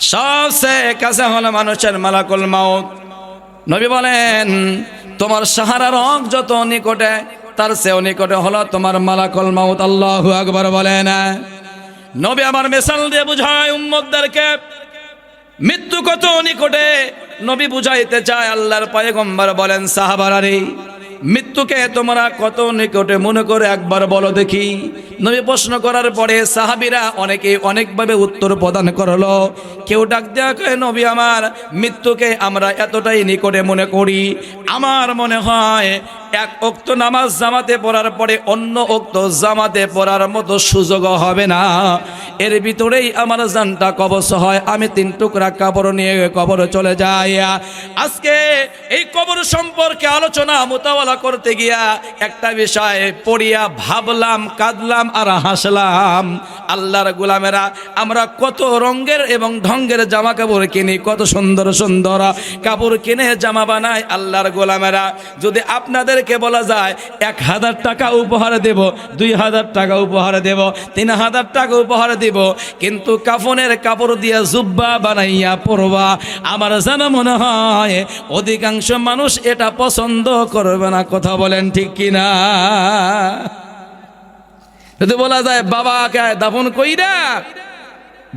সবচেয়ে কাছে হলো মানুষের মালাকুল মাউত। নবী বলেন, তোমার সাহারা রং যত নিকটে, তার চেয়েও নিকটে হলো তোমার মালাকুল মাউত। আল্লাহু আকবার বলেন। নবী আমার মেশাল দিয়ে বুঝায়, উম্মতদেরকে মৃত্যু কত নিকটে? নবী বুঝাইতে চায়, আল্লাহর পয়গম্বর বলেন সাহাবারারে মৃত্যুকে তোমরা কত নিকটে মনে করে একবার বলো দেখি। নবী প্রশ্ন করার পরে সাহাবিরা অনেকে অনেকভাবে উত্তর প্রদান করল, কেউ ডাক দেওয়া নবী আমার, মৃত্যুকে আমরা এতটাই নিকটে মনে করি। আমার মনে হয় এক অক্ত নামাজ জামাতে পড়ার পরে অন্য অক্ত জামাতে পড়ার মতো সুযোগ হবে না। এর ভিতরেই আমার জানটা কবচ হয়, আমি তিন টুকরা কাপড় নিয়ে কবর চলে যাই। আজকে এই কবর সম্পর্কে আলোচনা, মোতাবেলা করতে গিয়া একটা বিষয় পড়িয়া ভাবলাম, কাঁদলাম আর হাসলাম। আল্লাহর গোলামেরা, আমরা কত রঙের এবং ঢঙ্গের জামা কাপড় কিনি, কত সুন্দর সুন্দর কাপড় কিনে জামা বানাই। আল্লাহর গোলামেরা, যদি আপনাদেরকে বলা যায়, এক হাজার টাকা উপহার দেব, দুই হাজার টাকা উপহার দেব, তিন হাজার টাকা উপহার দেব, কিন্তু কাফনের কাপড় দিয়ে জুব্বা বানাইয়া পরবা। আমার যেন মনে হয়, অধিকাংশ মানুষ এটা পছন্দ করবে না। কথা বলেন ঠিক কিনা? যদি বলা যায় বাবা বাবাকে দাফন কইরা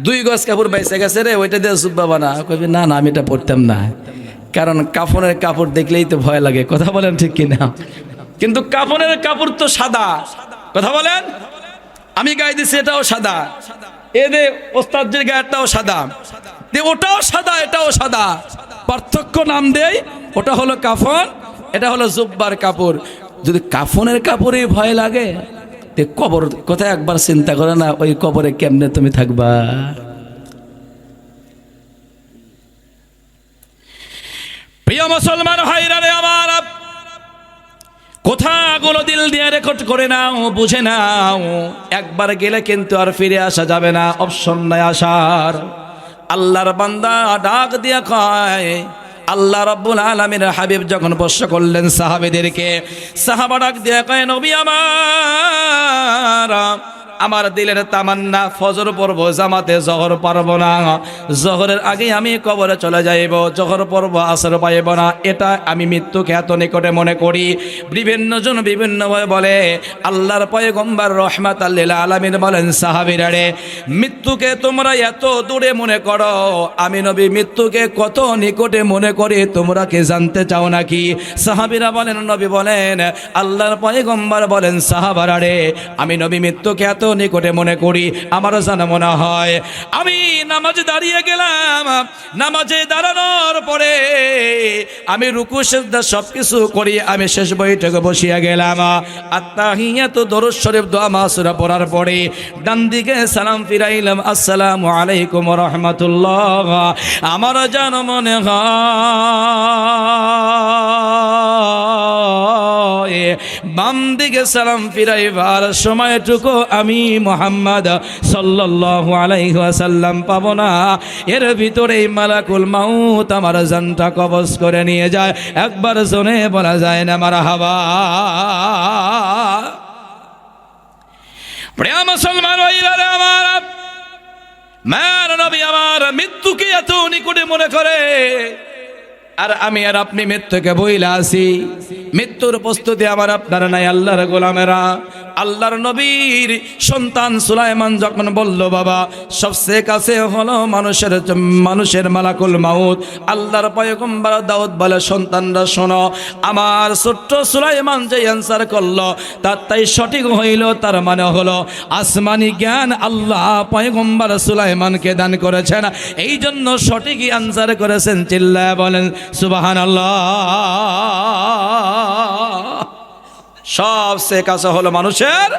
দুই গজ কাপড় বাইসে গেছে রে, ওইটা দিয়ে জুব্বা বানা। কবি না না, আমি এটা পড়তাম না। কারণ কাফনের কাপড় দেখলেই তো ভয় লাগে, কথা বলেন ঠিক কিনা? কিন্তু কাফনের কাপড় তো সাদা, কথা বলেন? আমি গায়ে দিছি এটাও সাদা এদের ওস্তাদের গায়েরটাও সাদা ওটাও সাদা, এটাও সাদা, পার্থক্য নাম দেই, ওটা হলো কাফন, এটা হলো জুব্বার কাপড়। যদি কাফনের কাপড়ে ভয় লাগে, তে কবর, কোথায় একবার চিন্তা করে না, ওই কবরে কেমনে তুমি থাকবা? প্রিয় মুসলমান ভাইরা রে আমার। কথাগুলো দিল দিয়ে রেকর্ড করে নাও, বুঝে নাও। একবার গেলে কিন্তু আর ফিরে আসা যাবে না অপশন নাই আসার। আল্লাহর বান্দা ডাক দিয়া কয়, আল্লাহ রব্বুল আলমীর হাবিব যখন বর্ষ করলেন সাহাবিদেরকে, সাহাবা ডাক দিয়া কয়, নবী আমার আমার দিলের তামান্না, ফজর পর্ব জামাতে জহর পারব না। জহরের আগে আমি কবরে চলে যাইব, জহর পর্ব আসর পাইব না। এটা আমি মৃত্যুকে এত নিকটে মনে করি। বিভিন্ন জন বিভিন্নভাবে বলে, আল্লাহর পয়গম্বর রহমাত আল্লিল আলমিন বলেন সাহাবিরারে মৃত্যুকে তোমরা এত দূরে মনে করো। আমি নবী, মৃত্যুকে কত নিকটে মনে করি, তোমরা কি জানতে চাও নাকি? সাহাবিরা বলেন, নবী বলেন, আল্লাহর গম্বার বলেন সাহাবারারে আমি নবী, মৃত্যুকে এত নিকটে মনে করি, আমারও জানা মনে হয়। আমি নামাজে দাঁড়িয়ে গেলাম, নামাজে দাঁড়ানোর পরে আমি রুকু, সেজদা সব কিছু করি, আমি শেষ বৈঠকে বসিয়া গেলাম। আত্মাহিয়া তো দরুদ শরীফ দোয়া মাসুরা পড়ার পরে ডান দিকে সালাম ফিরাইলাম, আসসালামু আলাইকুম রহমতুল্লাহ আমার জানো মনে হয়। বাম দিকে সালাম ফিরাইবার সময়টুকু আমি মোহাম্মদ সাল্লাল্লাহু আলাইহি ওয়াসাল্লাম পাবো না। এর ভিতরেই মালাকুল মাউত আমার জানটা কবজ করে নিয়ে যায়। একবার জোনে বলা যায় না মারা হাবা প্রিয় মুসলমান আমার নবী আমার মৃত্যুকে এত নিকটে মনে করে। আর আমি আর আপনি মৃত্যুকে বইলা আছি। মৃত্যুর প্রস্তুতি আমার আপনার নাই, আল্লাহর গোলামেরা। আল্লাহর নবীর সন্তান সুলাইমান যখন বলল, বাবা, সবচেয়ে কাছে হলো মানুষের মানুষের মালাকুল মাউত। আল্লাহর পয়গম্বর দাউদ বলে, সন্তানরা, শোনো, আমার ছোট্ট সুলাইমান যে অ্যান্সার করল, তার তাই সঠিক হইল, তার মানে হলো, আসমানি জ্ঞান আল্লাহ পয়গম্বর সুলাইমানকে দান করেছেন। এই জন্য সঠিকই আনসার করেছেন, চিল্লায় বলেন সুবাহান আল্লাহ সবচেয়ে কাছে হলো মানুষের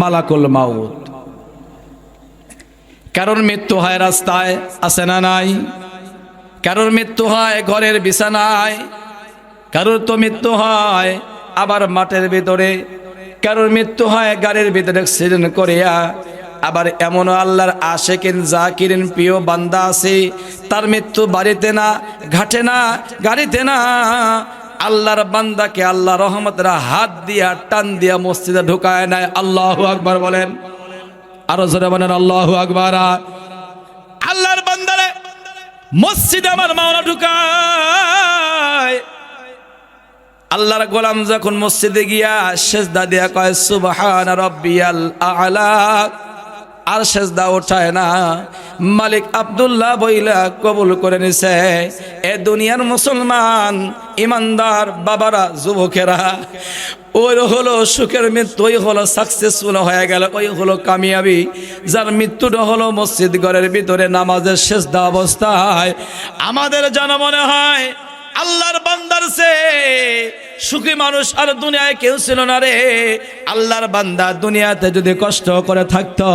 মালাকুল মাউত। কারোর মৃত্যু হয় রাস্তায়, আছে না নাই? কারোর মৃত্যু হয় ঘরের বিছানায়, কারোর তো মৃত্যু হয় আবার মাঠের ভিতরে, কারোর মৃত্যু হয় গাড়ির ভিতরে অ্যাক্সিডেন্ট করিয়া, আবার এমনও আল্লাহর আশেকিন, জাকিরিন প্রিয় বান্দা আছে, তার মৃত্যু বাড়িতে না, ঘাটে না, গাড়িতে না আল্লাহর বান্দাকে আল্লাহ রহমতরা হাত দিয়া, টান দিয়া মসজিদে ঢুকায় নেয় আল্লাহ আকবার বলেন। আরও জোরে বলেন, আল্লাহ আকবার। আল্লাহর বান্দারে মসজিদে আমার মাওলা ঢুকায়। আল্লাহর গোলাম যখন মসজিদে গিয়া সেজদা দিয়া কয়, সুবহান রব্বিয়াল আলা। আর সেজদা ওঠায় না। মালিক আব্দুল্লাহ বইলা কবুল করে নিছে। এ দুনিয়ার মুসলমান, ইমানদার বাবারা, যুবকেরা, ওই হলো সুখের মৃত্যু, ওই হলো সাকসেসফুল হয়ে গেল, ওই হলো কামিয়াবি। যার মৃত্যুটা হলো মসজিদ ঘরের ভিতরে নামাজের শেষদা অবস্থায়। আমাদের যেন মনে হয় আল্লাহর বান্দার সে সুখী মানুষ আর দুনিয়ায় কেউ ছিল না রে। আল্লাহর বান্দা দুনিয়াতে যদি কষ্ট করে থাকতো,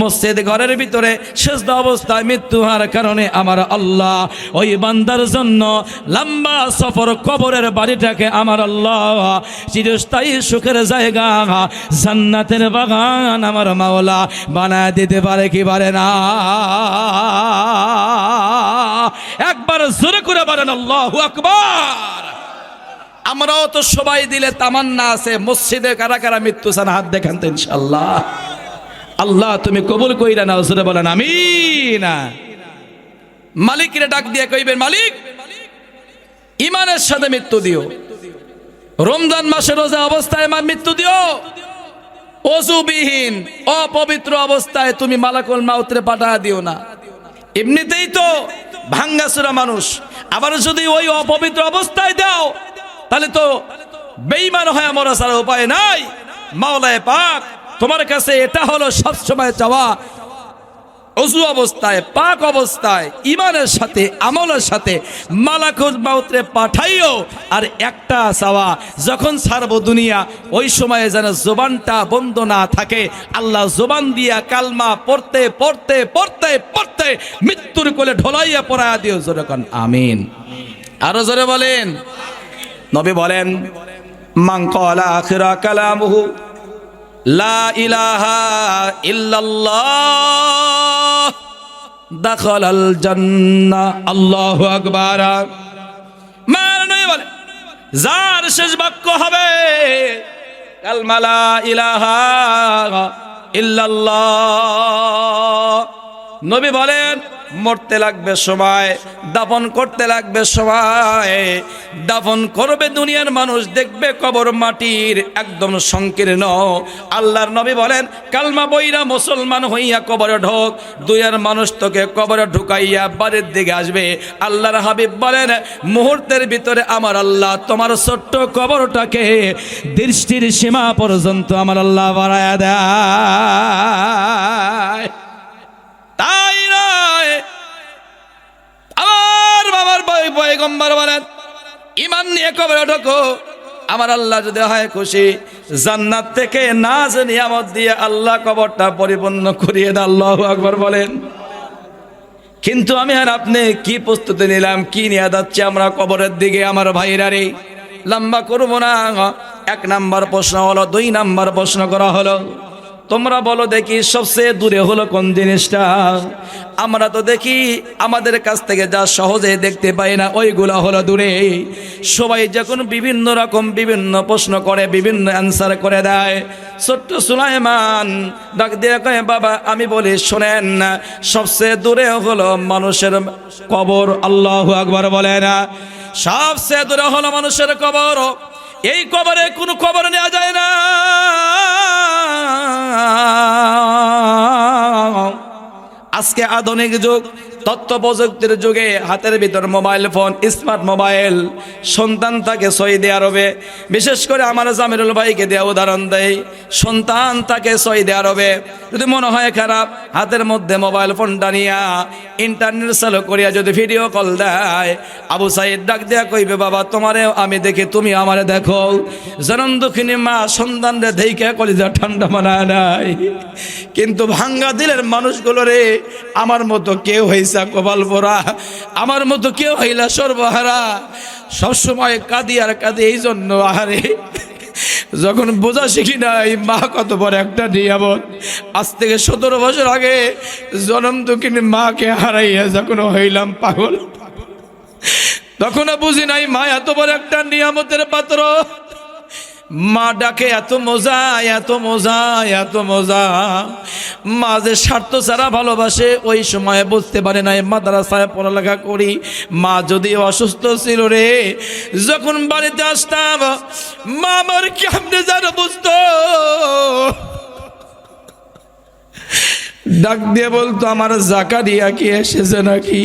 মসজিদ ঘরের ভিতরে শেষ অবস্থায় মৃত্যু হওয়ার কারণে আমার আল্লাহ ওই বান্দার জন্য লম্বা সফর কবরের বাড়িটাকে আমার আল্লাহ চিরস্থায়ী সুখের জায়গা, জান্নাতের বাগান আমার মাওলা বানায় দিতে পারে কি পারে না। একবার জোরে করে বলেন, আল্লাহু আকবার। আমরাও তো সবাই দিলে তামান্না আছে, মসজিদে কারা কারা মৃত্যু চান, হাত দেখান তো ইনশাল্লাহ আল্লাহ, তুমি কবুল কইরা না জোরে বলেন আমি না মালিকের ডাক দিয়ে কইবেন, মালিক, ইমানের সাথে মৃত্যু দিও। রমজান মাসে রোজা অবস্থায় আমার মৃত্যু দিও। অজুবিহীন, অপবিত্র অবস্থায় তুমি মালাকুল মাউতরে পাঠা দিও না। এমনিতেই তো ভাঙ্গাসুরা মানুষ। আবার যদি ওই অপবিত্র অবস্থায় দাও, তাহলে তো বেইমান হয়ে মরা ছাড়া উপায় নাই। মাওলায় পাক, তোমার কাছে এটা হলো সবসময় চাওয়া। অজু অবস্থায়, পাক অবস্থায় ইমানের সাথে, আমলের সাথে মালাকুল মাউতরে পাঠাইও। আর একটা চাওয়া, যখন ছাড়বো দুনিয়া, ওই সময়ে যেন জোবানটা বন্ধ না থাকে। আল্লাহ জোবান দিয়া কালমা পড়তে পড়তে পড়তে পড়তে মৃত্যুর কোলে ঢোলাইয়া পড়া দিও যেরকম আমিন। আরও জোরে বলেন। নবী বলেন ক্বালা আখিরা কালামুহু লা ইলাহা ইল্লাল্লাহ নবী বলে যার শেষ বাক্য হবে লা ইলাহা ইল্লাল্লাহ। নবী বলেন মরতে লাগবে সবাই দাফন করতে লাগবে সবাই দাফন করবে দুনিয়ার মানুষ, দেখবে কবর মাটির একদম সংকীর্ণ। আল্লাহর নবী বলেন, কালমা বইরা মুসলমান হইয়া কবরে ঢোক দুনিয়ার মানুষ তোকে কবরে ঢুকাইয়া বাড়ির দিকে আসবে। আল্লাহর হাবিব বলেন, মুহূর্তের ভিতরে আমার আল্লাহ তোমার ছোট্ট কবরটাকে দৃষ্টির সীমা পর্যন্ত আমার আল্লাহ বাড়ায় দেয়। তাই নয়। আমার বাবার পয়গম্বর বলেন, ইমান নিয়ে কবরে ঢোকো। আমার আল্লাহ যদি হয় খুশি, জান্নাত থেকে নাজ নিয়ামত দিয়ে আল্লাহ কবরটা পরিপূর্ণ করিয়ে দেয় আল্লাহ আকবর বলেন। কিন্তু আমি আর আপনি কি প্রস্তুতি নিলাম, কি নিয়ে যাচ্ছি আমরা কবরের দিকে, আমার ভাইরা রে? লম্বা করব না। এক নাম্বার প্রশ্ন হলো, দুই নাম্বার প্রশ্ন করা হলো তোমরা বলো দেখি সবচেয়ে দূরে হলো কোন জিনিসটা? আমরা তো দেখি আমাদের কাছ থেকে যা সহজে দেখতে পাই না, ওইগুলো হলো দূরে। সবাই যখন বিভিন্ন রকম বিভিন্ন প্রশ্ন করে, বিভিন্ন অ্যান্সার করে দেয়, ছোট্ট সুলাইমান ডাক দিয়ে কয়ে, বাবা, আমি বলি শোনেন না সবচেয়ে দূরে হলো মানুষের কবর। আল্লাহ আকবর বলে না সবচেয়ে দূরে হলো মানুষের কবর। এই কবরে কোনো কবর নেওয়া যায় না। আজকে আধুনিক যুগ। তথ্য প্রযুক্তির যুগে হাতের ভিতর মোবাইল ফোন, স্মার্ট মোবাইল, সন্তান থাকে সৌদি আরবে বিশেষ করে আমার জামিরুল ভাইকে দেওয়া উদাহরণ দেয় সন্তান থাকে সৌদি আরবে যদি মনে হয় খারাপ, হাতের মধ্যে মোবাইল ফোনটা নিয়া ইন্টারনেট চালু করিয়া যদি ভিডিও কল দেয়, আবু সাইদ ডাক দেয়া কইবে, বাবা তোমারেও আমি দেখি, তুমি আমারে দেখো। জনম দুঃখিনী মা সন্তানরে দেখে কলিজা ঠান্ডা মানায় নাই। কিন্তু ভাঙ্গা দিলের মানুষগুলো রে, আমার মতো কেউ হয়েছে কপাল পরা আমার মতো কেউ হইলা সর্বহারা। সবসময় কাঁদি আর কাঁদি, এই জন্য আহারে, যখন বোঝা শিখি না এই মা কত বড় একটা নিয়ামত। আজ থেকে সতেরো বছর আগে জনম দুঃখিনী মাকে হারাইয়া যখন হইলাম পাগল, তখনও বুঝি নাই মা এত বড় একটা নিয়ামতের পাত্র। মা ডাকে, এত মজা এত মজা এত মজা। মা যে স্বার্থ ছাড়া ভালোবাসে, ওই সময় বুঝতে পারে নাই, মাদ্রাসায় পড়ালেখা করি। মা যদি অসুস্থ ছিল রে, যখন বাড়িতে আসতাম, মা আমার কেমনে যেন বুঝতো? ডাক দিয়ে বলতো, আমার জাকারিয়া কি এসেছে নাকি?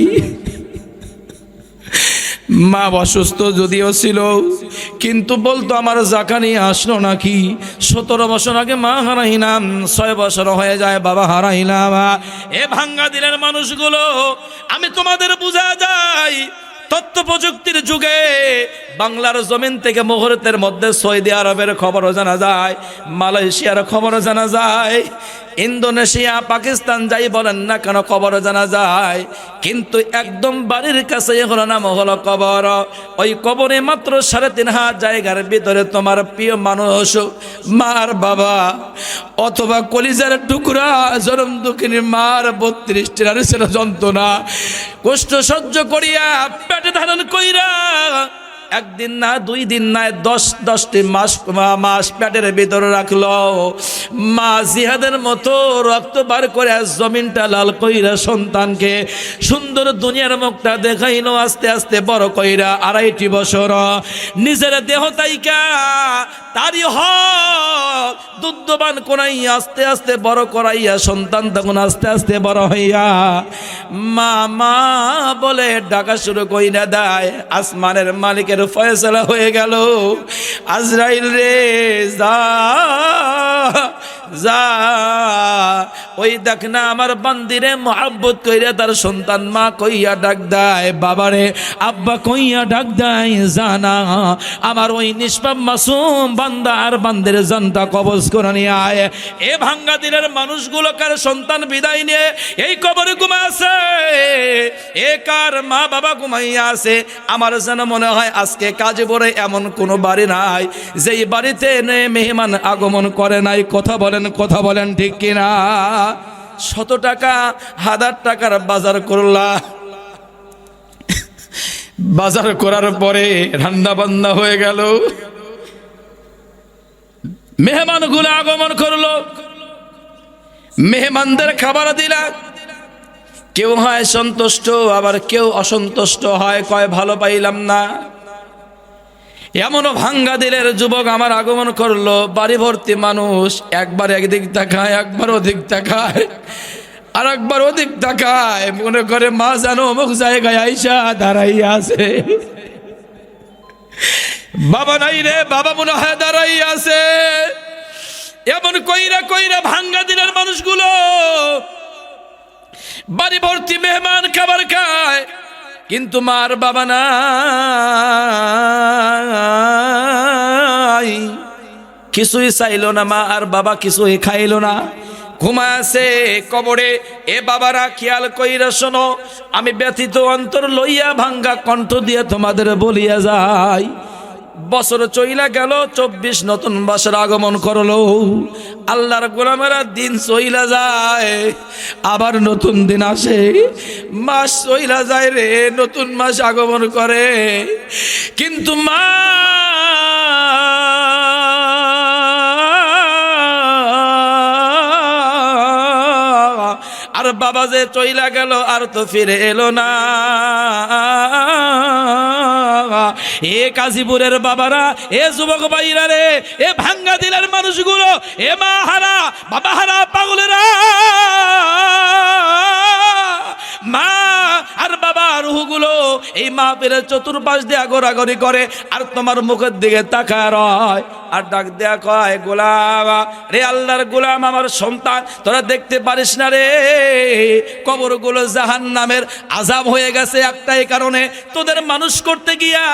মা অসুস্থ যদিও ছিল, কিন্তু বলতো, আমার জাকানি আসলো নাকি? সতেরো বছর আগে মা হারাইলাম, ছয় বছর হয়ে যায়, বাবা হারাইলাম। এ ভাঙ্গা দিলের মানুষগুলো, আমি তোমাদের বোঝা যাই, তথ্য প্রযুক্তির যুগে বাংলার জমিন থেকে মুহূর্তের মধ্যে সৌদি আরবের খবরও জানা যায়, মালয়েশিয়ার খবরও জানা যায়, ইন্দোনেশিয়া, পাকিস্তান যাই বলেন না কেন খবর জানা যায়, কিন্তু একদম বাড়ির কাছে হলো নাম হলো কবর। ওই কবরে মাত্র সাড়ে তিন হাত জায়গার ভিতরে তোমার প্রিয় মানুষ, মার বাবা, অথবা কলিজার টুকরা জনম দুঃখিনী মার বত্রিশটি নারীর যন্ত্রণা, কষ্ট সহ্য করিয়া পেটে ধারণ কইরা একদিন না, দুই দিন না, দশ, দশটি মাস মাস পেটের ভিতরে রাখল। মা জিহাদের মতো রক্ত বার করে জমিনটা লাল কইরা সন্তানকে সুন্দর দুনিয়ার মুখটা দেখাইলো আস্তে আস্তে বড় কইরা আড়াইটি বছর। নিজের দেহ তাইকা, তারই হক দুধবান করাইয়া আস্তে আস্তে বড় করাইয়া সন্তান তখন আস্তে আস্তে বড় হইয়া। মা মা বলে, ডাকা শুরু কইরা দেয় আসমানের মালিকের ফয়সলা হয়ে গেল। আজরাইল রে ওই দেখ না আমার বান্দিরে মহাব্বত কইরা তার সন্তান মা কইয়া ডাক দেয়, বাবারে, আব্বা কইয়া ডাক দেয়, জানা, আমার ওই নিষ্পাপ মাসুম বান্দা আর বান্দের জানটা কবজ করে নিয়ে আয়। এ ভাঙ্গা দিনের মানুষগুলো কার সন্তান বিদায় নিয়ে এই কবরে ঘুমা আছে? এ কার মা বাবা ঘুমাইয়া আছে? আমার যেন মনে হয় আজকে কাজে পড়ে এমন কোনো বাড়ি নাই। যেই বাড়িতে মেহমান আগমন করে নাই, কথা বলেন কথা বলেন ঠিক কিনা? শত টাকা, হাজার টাকার বাজার করলা। বাজার করার পরে রান্না বান্না হয়ে গেল। মেহমানগুলো আগমন করল। মেহমানদের খাবার দিলা। কেউ হয় সন্তুষ্ট, আবার কেউ অসন্তুষ্ট হয়, কয় ভালো পাইলাম না। এমনও ভাঙ্গা দিলের যুবক আমার আগমন করল, বাড়ি ভর্তি মানুষ, একবার একদিক তাকায়, একবার ওদিক তাকায় আর একবার ওদিক তাকায়, মনে করে মা জানো অমুক জায়গায় আইসা দাঁড়াইয়া আছে। বাবা নাই রে, বাবা মনে হয় দাঁড়াইয়া আছে। এমন কইরা কইরা ভাঙ্গা দিলের মানুষগুলো, বাড়ি ভর্তি মেহমান খাবার খায়। কিন্তু মার বাবা নাই। কিছুই চাইল না মা, আর বাবা কিছুই খাইল না। ঘুমাছে কবরে, এ বাবারা, খেয়াল কইরা শোনো, আমি ব্যথিত অন্তর লইয়া ভাঙ্গা কণ্ঠ দিয়ে তোমাদের বলিয়া যাই। বছর চইলা গেল, চব্বিশ নতুন বছর আগমন করল। আল্লাহর গোলামেরা দিন চইলা যায়, আবার নতুন দিন আসে। মাস চইলা যায় রে, নতুন মাস আগমন করে। কিন্তু মা আর বাবা যে চইলা গেল, আর তো ফিরে এলো না। এ কাজীপুরের বাবারা, এ যুবক ভাইরা রে, এ ভাঙ্গা দিলের মানুষগুলো, এ মা হারা, বাবা হারা পাগলেরা। মা রুহগুলো এই মা পেরে চতুর্পাশ দিয়ে আগরাগরি করে আর তোমার মুখের দিকে তাকায় রয় আর ডাক দেয়া কয়, গোলাম, রে আল্লাহর গোলাম আমার সন্তান, তোরা দেখতে পারিস না রে। কবরগুলো জাহান নামের আজাব হয়ে গেছে একটাই কারণে। তোদের মানুষ করতে গিয়া,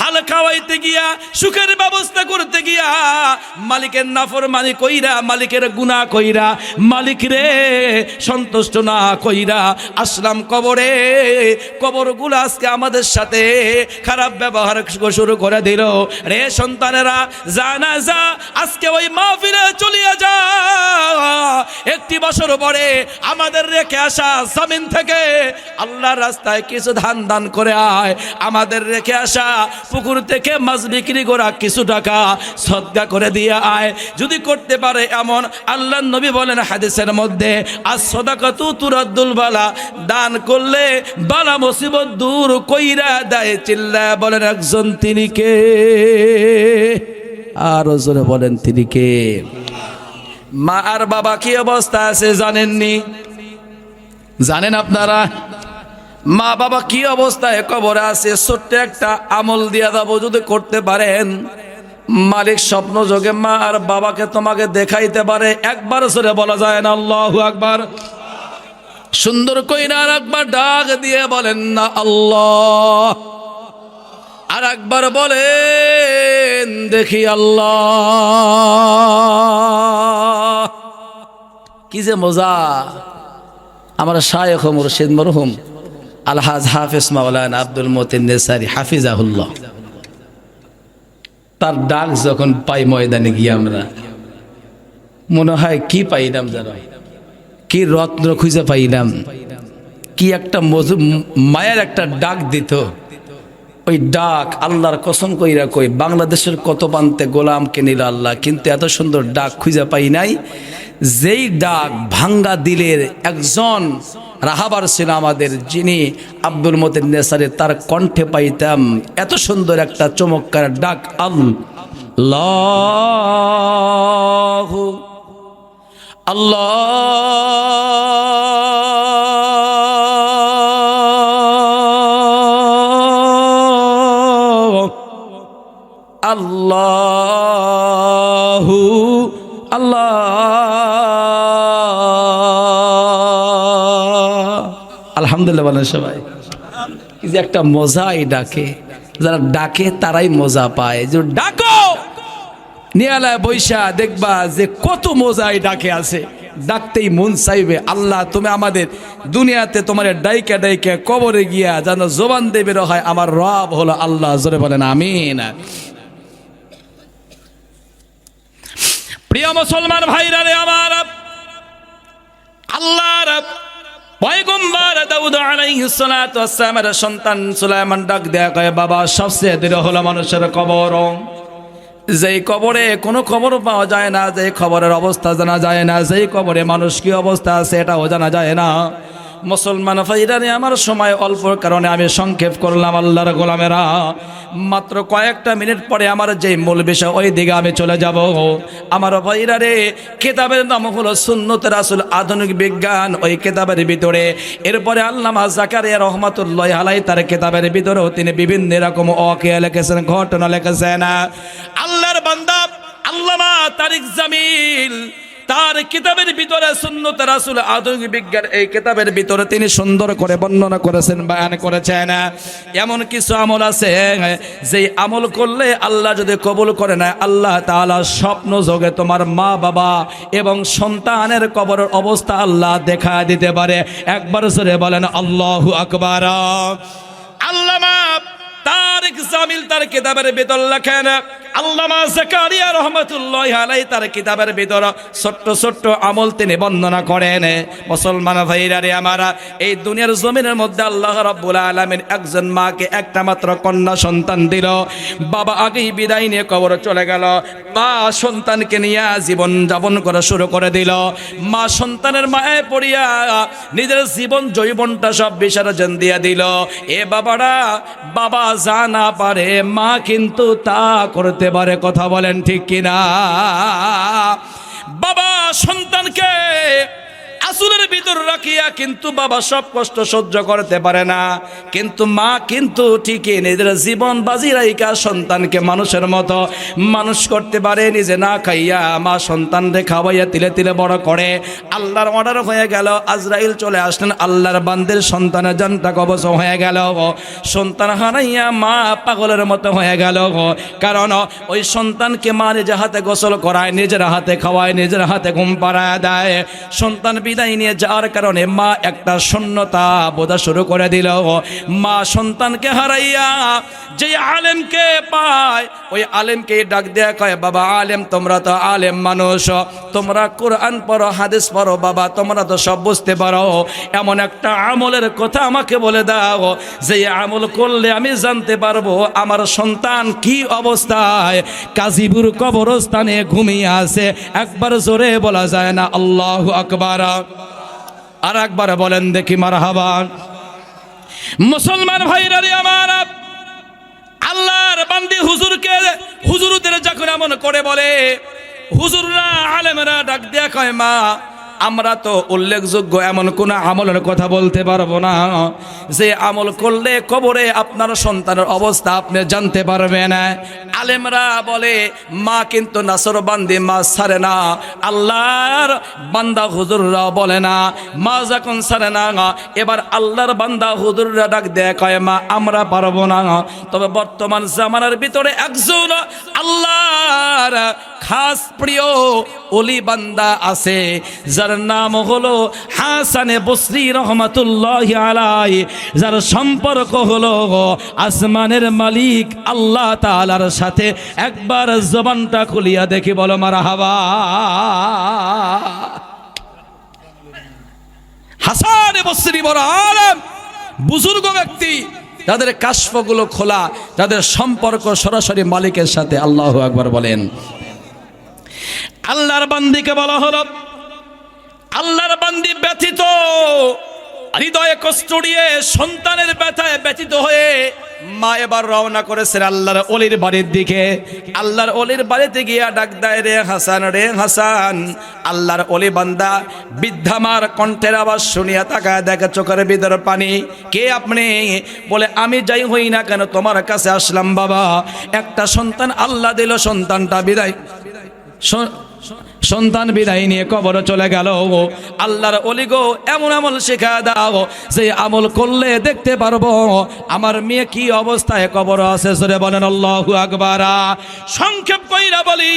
ভালো খাওয়াইতে গিয়া, সুখের ব্যবস্থা করতে গিয়া, মালিকের নাফর মানি কইরা, মালিকের গুণা কইরা, মালিক রে, সন্তুষ্ট না কইরা, আসলাম কবর। কবরগুলো আজকে আমাদের সাথে খারাপ ব্যবহার শুরু করে দিল। রে সন্তানেরা জানা যা আজকে ওই মাহফিলে চলিয়ে যা। একটি বছর পরে আমাদের রেখে আসা জামিন থেকে আল্লাহর রাস্তায় কিছু ধান দান করে আয়। আমাদের রেখে আসা পুকুর থেকে মাছ বিক্রি করা কিছু টাকা সদ্গা করে দিয়ে আয়। যদি করতে পারে এমন আল্লাহ নবী বলেন হাদিসের মধ্যে আর সদাকতু তুরাদ্দুল বালা দান করলে বালা মুসিবত দূর কইরা দেয় চিল্লা বলেন, একজন তিনি কে? আর জোরে বলেন, তিনি কে? মা আর বাবা কি অবস্থা আছে জানেননি? জানেন আপনারা? মা বাবা কি অবস্থায় কবরে আছে? ছোট্ট একটা আমল দিয়া দেব যদি করতে পারেন। মালিক স্বপ্ন যোগে মা আর বাবাকে তোমাকে দেখাইতে পারে। একবার সরে বলা যায় না, আল্লাহু একবার সুন্দর কইনা আর একবার ডাক দিয়ে বলেন না আল্লাহ। আর একবার বলেন, দেখি আল্লাহ। কি যে মজা। আমার শায়েখ মুর্শিদ মরহুম আলহাজ হাফিজ মাওলানা আব্দুল মতিন নেসারি, হাফিজাহুল্লাহ। তার ডাক যখন পাই ময়দানে গিয়ে আমরা, মনে হয় কি পাইলাম যারা কি রত্ন খুঁজে পাইলাম? কি একটা মজু মায়ের একটা ডাক দিত। ওই ডাক আল্লাহর কসম কইরা কই, বাংলাদেশের কত প্রান্তে গোলামকে নিল আল্লাহ, কিন্তু এত সুন্দর ডাক খুঁজে পাই নাই। যেই ডাক ভাঙ্গা দিলের একজন রাহাবার ছিল আমাদের, যিনি আব্দুল মতিন নেসারে তার কণ্ঠে পাইতাম, এত সুন্দর একটা চমৎকার ডাক আল্লাহ আল্লাহ। আল্লাহু আল্লাহ। আলহামদুলিল্লাহ বলেন সবাই। যে একটা মজাই ডাকে, যারা ডাকে তারাই মজা পায়। যে ডাকো! নিয়ালায় বৈশা দেখবা যে কত মজাই ডাকে আছে। ডাকতেই মন চাইবে, আল্লাহ তুমি আমাদের দুনিয়াতে তোমার ডাইকা ডাইকা কবরে গিয়া যেন জবান দেবের হয়, আমার রব হলো আল্লাহ, জোরে বলেন, আমিন। প্রিয় মুসলমান ভাইরা রে আমার আল্লাহর পয়গম্বর দাউদ আলাইহিস সালাতু ওয়াসসালামের সন্তান সুলাইমান ডাক দেয়া কয়, বাবা, সবচেয়ে দৃঢ় হলো মানুষের কবর। যেই কবরে কোনো খবর পাওয়া যায় না, যেই খবরের অবস্থা জানা যায় না, যেই কবরে মানুষ কি অবস্থা আছে এটাও জানা যায় না। মুসলমান ফাইরানি আমার সময় অল্পর কারণে আমি সংক্ষেপ করলাম আল্লাহর গোলামেরা। মাত্র কয়েকটা মিনিট পরে আমার যেই মূল বিষয় ওই দিকে আমি চলে যাব। আমার ফাইরারে কেতাবের নাম হলো সুন্নত রাসুল আধুনিক বিজ্ঞান। ওই কেতাবের ভিতরে এরপরে আল্লামা জাকারিয়া রহমাতুল্লাহ আলাই তার কেতাবের ভিতরেও তিনি বিভিন্ন রকম অকে লিখেছেন, ঘটনা লিখেছেন। আল্লাহর বান্দা তার কিতাবের ভিতরে সুন্নত রাসুল আধুনিক বিজ্ঞান এই কিতাবের ভিতরে তিনি সুন্দর করে বর্ণনা করেছেন, বয়ান করেছেন। এমন কিছু আমল আছে যে আমল করলে আল্লাহ যদি কবুল করে না আল্লাহ তাআলা স্বপ্ন যোগে তোমার মা বাবা এবং সন্তানের কবরের অবস্থা আল্লাহ দেখা দিতে পারে। একবার জোরে বলেন, আল্লাহু আকবার। আল্লামা তারিক জামিল তার কিতাবের ভিতর লেখেন আল্লামা জাকারিয়া রহমাতুল্লাহ আলাই তার কিতাবের ভিতর ছোট্ট ছোট্ট আমল তিনি বর্ণনা করেন। মুসলমান ভাইরা রে আমারা, এই দুনিয়ার জমিনের মধ্যে আল্লাহ রাব্বুল আলামিন একজন মাকে একটা মাত্র কন্যা সন্তান দিল। বাবা আগেই বিদায় নিয়ে কবর চলে গেল। মা সন্তানকে নিয়ে জীবন যাপন করা শুরু করে দিল। মা সন্তানের মায়ে পড়িয়া নিজের জীবন জৈবনটা সব বিসর্জন দিয়ে দিল। এ বাবারা, বাবা যা না পারে মা কিন্তু তা করতে পারে কথা বলেন ঠিক কিনা? বাবা সন্তানকে আসুলের ভিতর রাখিয়া কিন্তু বাবা সব কষ্ট সহ্য করতে পারে না। কিন্তু মা কিন্তু ঠিকই নিজের জীবন বাজি রাইকা সন্তানকে মানুষের মতো মানুষ করতে পারে, নিজে না খাইয়া মা সন্তানরে খাওয়াইয়া তিলে তিলে বড় করে। আল্লাহর অর্ডার হয়ে গেল, আজরাইল চলে আসলেন, আল্লাহর বান্দের সন্তানের জানটা কবচ হয়ে গেল। সন্তান হারাইয়া মা পাগলের মতো হয়ে গেল। কারণ ওই সন্তানকে মা নিজের হাতে গোসল করায়, নিজের হাতে খাওয়ায়, নিজের হাতে ঘুম পাড়ায় দেয়। সন্তান বিদায় নিয়ে যাওয়ার কারণে মা একটা শূন্যতা বোঝা শুরু করে দিল। মা সন্তানকে হারাইয়া যে আলেমকে পায়, ওই আলেমকে ডাক দেয়া কয়, বাবা, আলেম, তোমরা তো আলেম মানুষ। তোমরা কোরআন পড়ো, হাদিস পড়ো, বাবা, তোমরা তো সব বুঝতে পারো। এমন একটা আমলের কথা আমাকে বলে দাও যে আমল করলে আমি জানতে পারব আমার সন্তান কি অবস্থায় কাজীপুর কবরস্থানে ঘুমিয়ে আছে। একবার জোরে বলা যায় না, আল্লাহ আকবার। আর একবার বলেন দেখি মার হাবান মুসলমান ভাইরা আমার, আল্লাহর বান্দি হুজুরকে হুজুরদের যখন এমন করে বলে, হুজুররা, আলেমরা ডাক দেয়া কয়, মা আমরা তো উল্লেখযোগ্য এমন কোন আমলের কথা বলতে পারব না। যে আমল করলে কবরে আপনার সন্তানের অবস্থা আপনি জানতে পারবেন। আলেমরা বলে, মা কিন্তু নাসর বান্দি মা ছাড়ে না। আল্লাহর বান্দা হুজুররা বলে না, মা যখন ছাড়ে না, এবার আল্লাহর বান্দা হুজুররা ডাক দেয়, কয়, মা, আমরা পারব না। তবে বর্তমান জামানার ভিতরে একজন আল্লাহর খাস প্রিয় অলি বান্দা আছে, যার নাম হলো হাসানে বসরি রহমাতুল্লাহ আলাই যার সম্পর্ক হলো আসমানের মালিক আল্লাহ তাআলার সাথে। একবার জবানটা খুলিয়া দেখি বলো মারা হাবা হাসান বসরি বড় আলম, বুজুর্গ ব্যক্তি যাদের কাশফগুলো খোলা যাদের সম্পর্ক সরাসরি মালিকের সাথে। আল্লাহ একবার বলেন। আল্লাহর বান্দিকে বলা হলো আল্লাহর বান্দি ব্যথিত। হৃদয়ে কষ্ট দিয়ে সন্তানের ব্যথায় ব্যথিত হয়ে মা এবার রওনা করেছেন আল্লাহর অলির বাড়ির দিকে। আল্লাহর অলির বাড়িতে গিয়া ডাক দেয়, রে হাসান রে হাসান। আল্লাহর অলি বান্দা বৃদ্ধামার কণ্ঠের আওয়াজ শুনিয়া তাকায়, দেখে চোখের ভিতর পানি, কে আপনি? বলে, আমি যাই হই না কেন, তোমার কাছে আসলাম বাবা। একটা সন্তান আল্লাহ দিল, সন্তানটা বিদায়। সন্তান বিদায় নিয়ে কবর চলে গেল আল্লাহর অলিগো এমন আমল শেখা দাও যে আমল করলে দেখতে পারব। আমার মেয়ে কি অবস্থায় কবর আছে? সরে বলেন, আল্লাহু আকবারা। সংক্ষেপ কইরা বলি,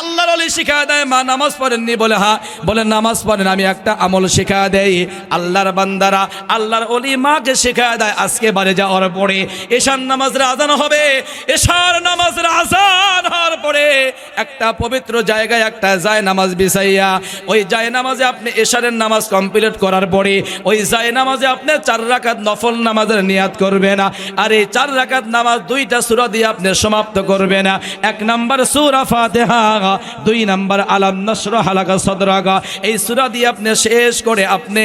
আল্লাহর অলি শিখা দেয়, মা নামাজ পড়েননি বলে, হা, বলে, নামাজ পড়েন, আমি একটা আমল শিখা দেই। আল্লাহর বান্দারা, আল্লাহর অলি মাকে শিখা দেয়, আজকে বাড়ি যাওয়ার পরে। এশার নামাজের আজান হবে, এশার নামাজের আজান হওয়ার পরে একটা পবিত্র জায়গায়, একটা যায় নামাজ বিছাইয়া, ওই যায় নামাজে আপনি এশারের নামাজ কমপ্লিট করার পরে, ওই যায় নামাজে আপনি চার রাকাত নফল নামাজের নিয়াত করবে না, আর এই চার রাকাত নামাজ দুইটা সূরা দিয়ে আপনি সমাপ্ত করবে না। এক নাম্বার সূরা ফাতিহা, দুই নাম্বার আলাম নসর হালাকা সদরাগা। এই সূরা দিয়ে আপনি শেষ করে আপনি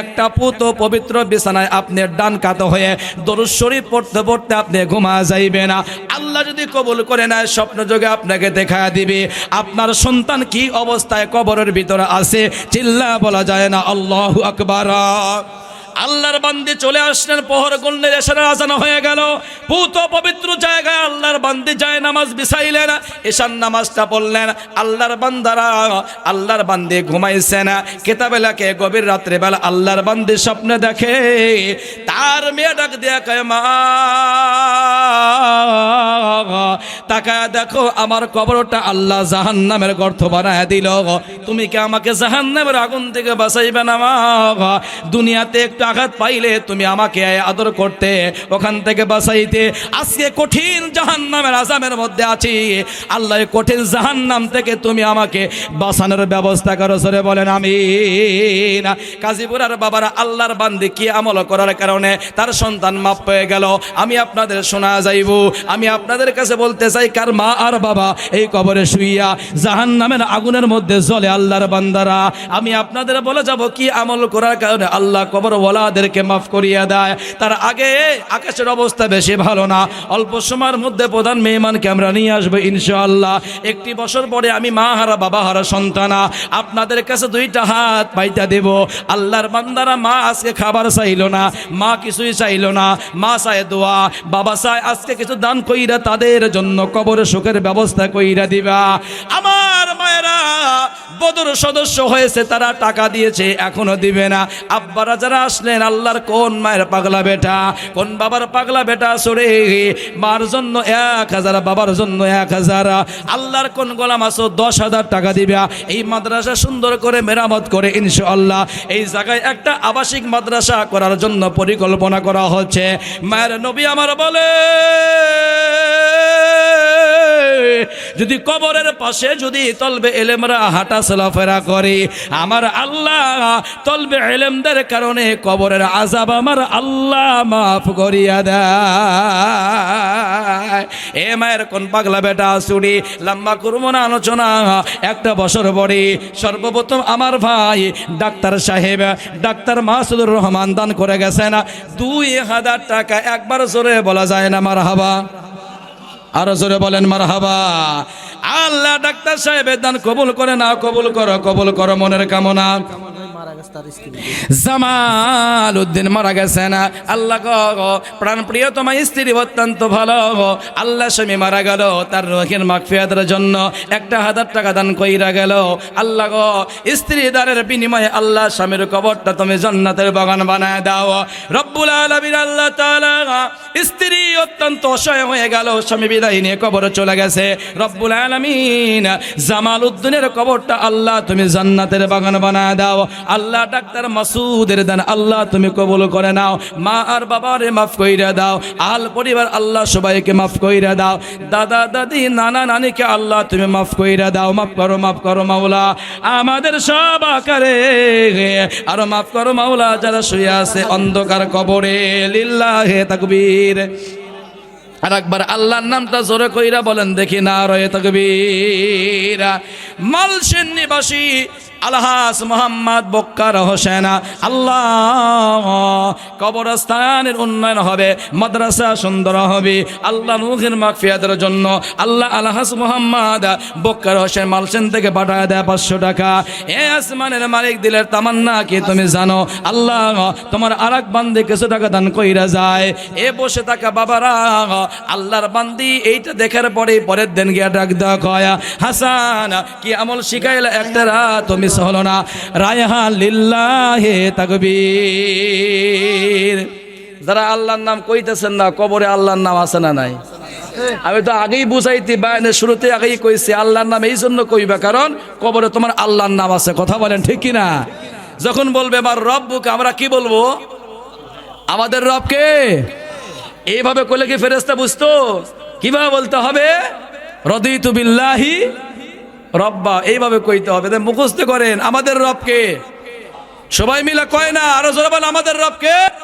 একটা পুত পবিত্র বিছানায় আপনি ডান কাত হয়ে দরুদ শরীফ পড়তে পড়তে আপনি ঘুমা যাইবে না। আল্লাহ যদি কবুল করে নেয় স্বপ্ন যোগে আপনাকে দেখা দিবে। আপনার সন্তান কি অবস্থায় কবরের ভিতরে আছে চিল্লা বলা যায় না আল্লাহ আকবার। আল্লাহর বান্দি চলে আসলেন, পহর গুন্ডের এসার আজানো হয়ে গেল। পুত পবিত্র জায়গায় আল্লাহর বান্দি যায়, নামাজ বিছাইলেন এসার নামাজটা পড়লেন। আল্লাহর বান্দারা আল্লাহর বান্দি ঘুমাইছেন। কেতাবেলাকে গভীর রাত্রে বেলা আল্লাহর বান্দি স্বপ্নে দেখে, তার মেয়ে ডাক দিয়া কয়, মা, তাকায় দেখো, আমার কবরটা আল্লাহ জাহান নামের গর্ত বানায় দিল। তুমি কি আমাকে জাহান নামের আগুন থেকে বাঁচাইবে না, মা? দুনিয়াতে একটু আঘাত পাইলে তুমি আমাকে আদর করতে, ওখান থেকে বাঁচাইতে। আজকে কঠিন জাহান নামের আজামের মধ্যে আছি। আল্লাহ কঠিন জাহান নাম থেকে তুমি আমাকে বাঁচানোর ব্যবস্থা করো সরে বলেন আমি না কাজীপুরার বাবারা আল্লাহর বান্দি কি আমল করার কারণে তার সন্তান মাপ পেয়ে গেল। আমি আপনাদের শোনা যাইব। আমি আপনাদের কাছে বলতে চাই, কার মা আর বাবা এই কবরে শুইয়া জাহান নামের আগুনের মধ্যে জ্বলে আল্লাহর বান্দারা। আমি আপনাদের বলে যাব কি আমল করার কারণে আল্লাহ কবর ওয়ালাদেরকে মাফ করিয়া দেয়। তার আগে আকাশের অবস্থা বেশি ভালো না। অল্প সময়ের মধ্যে প্রধান মেহমানকে আমরা নিয়ে আসব ইনশাআল্লাহ। একটি বছর পরে আমি মা হারা, বাবা হারা সন্তানা। আপনাদের কাছে দুইটা হাত পাইতা দেব। আল্লাহর বান্দারা মা আজকে খাবার চাইলো না, মা কিছুই চাইলো না। মা চায় দোয়া, বাবা চায় আজকে কিছু দান কইরা তাদের জন্য কবর সুখের ব্যবস্থা কইরা দিবা। আমার মায়েরা বদর সদস্য হয়েছে, তারা টাকা দিয়েছে, এখনও দিবে না। আব্বারা যারা আসলেন, আল্লাহর কোন মায়ের পাগলা বেটা? কোন বাবার পাগলা বেটা সরে মার জন্য এক হাজার, বাবার জন্য এক হাজার। আল্লাহর কোন গোলাম আসো দশ হাজার টাকা দিবা। এই মাদ্রাসা সুন্দর করে মেরামত করে, ইনশাআল্লাহ। এই জায়গায় একটা আবাসিক মাদ্রাসা করার জন্য পরিকল্পনা করা হচ্ছে। মায়ের নবী আমার বলে, যদি কবরের পাশে যদি তলবে এলেমরা হাঁটা চলাফেরা করে, আমার আল্লাহ তলবে এলেমদের কারণে কবরের আজাব আমার আল্লাহ মাফ করিয়া দেয়। এ মায়ের কোন পাগলা বেটা চুরি লম্বা করব না আলোচনা। একটা বছর পরে সর্বপ্রথম আমার ভাই ডাক্তার সাহেব, ডাক্তার মাসুদুর রহমান দান করে গেছেন। দুই হাজার টাকা একবার জোরে বলা যায় না মার হাবা আরও জোরে বলেন মার হাবা আল্লাহ ডাক্তার সাহেবের দান কবুল করে না কবুল করো কবুল করো মনের কামনা। জামাল উদ্দিন মারা গেছে না? আল্লাহ প্রাণ প্রিয় তোমার স্ত্রী অত্যন্ত ভালো আল্লাহ স্বামী মারা গেল, তার রোহের মাগফিয়াতের জন্য একটা হাজার টাকা দান কইরা গেল। আল্লাহ গো, স্ত্রী দানের বিনিময়ে আল্লাহ স্বামীর কবরটা তুমি জান্নাতের বাগান বানায় দাও। রব্বুল আলমীর আল্লাহ স্ত্রী অত্যন্ত অসহায় হয়ে গেল, স্বামী বিদায় নিয়ে কবরে চলে গেছে। রব্বুল আলামিন জামাল উদ্দিনের কবরটা আল্লাহ তুমি জান্নাতের বাগান বানায় দাও। আল্লাহ ডাক্তার মাসুদের দেন, আল্লাহ তুমি কবুল করে নাও। মা আর বাবারে মাফ কইরা দাও, আল পরিবার আল্লাহ সবাইকে মাফ কইরা দাও। দাদা, দাদি, নানা, নানিকে আল্লাহ তুমি মাফ কইরা দাও। মাফ করো মাফ করো মাওলা, আমাদের সব আকারে আরও মাফ করো মাওলা, যারা শুয়ে আছে অন্ধকার কবরে, লিল্লাহে তাকবীর। আর একবার আল্লাহর নামটা জোরে কইরা বলেন, দেখি না রয়ে তকবীরা। মালসেন নিবাসী আলহাস মোহাম্মদ বক্কার হোসেন। আল্লাহ, কবরস্থানের উন্নয়ন হবে, মাদ্রাসা সুন্দর হবে। আল্লাহ মুখের মাকফিয়াদের জন্য আল্লাহ আলহাস মোহাম্মদ বক্কার হোসেন মালসেন থেকে পাঠায় দেয় পাঁচশো টাকা। এ আসমানের মালিক দিলের তামান্না কি তুমি জানো? আল্লাহ, তোমার আরাক বান্দি কিছু টাকা দান কইরা যায়। এ বসে থাকা বাবারা, আল্লাহর বান্দি এইটা দেখার পরে পরের দিন গিয়া ডাক দেওয়া কয়া, হাসান, কি আমল শিখাইলা একটা রাত? মিস হলো না। রায়হা লিল্লাহে তাকবীর। যারা আল্লাহর নাম কইতেছেন না, কবরে আল্লাহর নাম আছে না নাই? আমি তো আগেই বুঝাইতি বায়নের শুরুতে আগেই কইছি, আল্লাহর নাম এই জন্য কইবা কারণ কবরে তোমার আল্লাহর নাম আছে। কথা বলেন ঠিক কি না যখন বলবে, আমার রব বুকে আমরা কি বলব? আমাদের রবকে? এইভাবে কইলে কি ফেরেস্তা বুঝতো? কীভাবে বলতে হবে? রদিতু বিল্লাহি রব্বা, এইভাবে কইতে হবে। মুখস্থ করেন, আমাদের রবকে। সবাই মিলে কয় না? আরও জোরে বল আমাদের রবকে।